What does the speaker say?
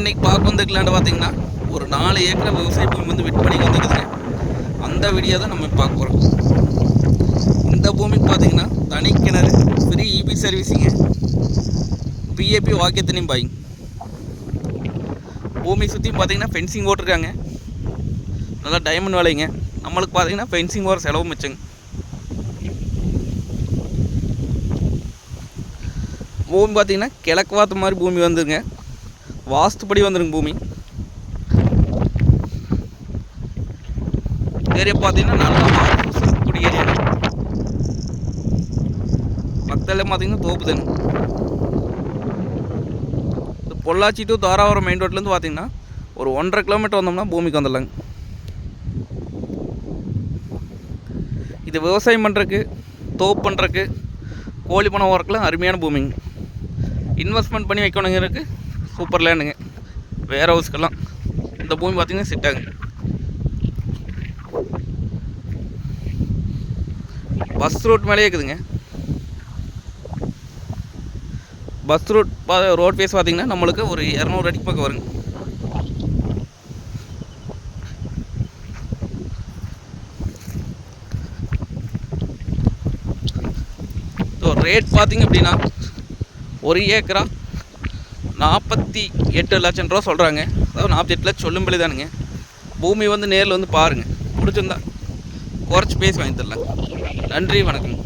இன்னைக்கு பார்க்க வந்துருக்கலான்னு பார்த்தீங்கன்னா ஒரு நாலு ஏக்கர் விவசாய பூமி வந்து விற்பனைக்கு வந்துருக்குதுங்க. அந்த வீடியோ தான் நம்ம பார்க்க போகிறோம் இந்த பூமிக்கு பார்த்தீங்கன்னா தனி கிணறு ஃப்ரீ இபி சர்வீஸிங்க பிஏபி வாக்கியத்தினையும் பாயிங் பூமி சுற்றியும் பார்த்தீங்கன்னா ஃபென்சிங் போட்டிருக்காங்க. நல்லா டைமண்ட் வேலைங்க. நம்மளுக்கு பார்த்தீங்கன்னா ஃபென்சிங் வர செலவு மிச்சங்க. பூமி பார்த்தீங்கன்னா கிழக்கு வாத்த மாதிரி பூமி வந்துருங்க. வாஸ்துப்படி வந்துருங்க பூமி. ஏரியா பார்த்தீங்கன்னா நல்லா கூடிய ஏரியா. பக்கத்தில் பார்த்தீங்கன்னா தோப்பு தானே. இந்த பொள்ளாச்சி டு தாராபுரம் மெயின் ரோட்லேருந்து பார்த்தீங்கன்னா ஒரு ஒன்றரை கிலோமீட்டர் வந்தோம்னா பூமிக்கு வந்துடலாங்க. இது விவசாயம் பண்ணுறக்கு தோப்பு பண்ணுறக்கு கோழி பணம் ஒர்க்கெலாம் அருமையான பூமிங்க. இன்வெஸ்ட்மெண்ட் பண்ணி வைக்கணுங்கிறதுக்கு சூப்பர் லேண்டுங்க. வேர் ஹவுஸ்க்கெல்லாம் இந்த பூமி பார்த்தீங்கன்னா செட் ஆகுங்க. பஸ் ரூட் மேலேயே இருக்குதுங்க. பஸ் ரூட் ரோட் ஃபேஸ் பார்த்தீங்கன்னா நம்மளுக்கு ஒரு இரநூறு அடிக்கு பக்கம் வருங்க. ஸோ ரேட் பார்த்திங்க அப்படின்னா ஒரு ஏக்கரா நாற்பத்தி எட்டு லட்சம் ரூபா சொல்கிறாங்க அதாவது நாற்பத்தி எட்டு லட்சம் சொல்லும்படி தானுங்க. பூமி வந்து நேரில் வந்து பாருங்கள் பிடிச்சிருந்தா குறைச்சி பேசி வாங்கி தரலாம் நன்றி வணக்கம்.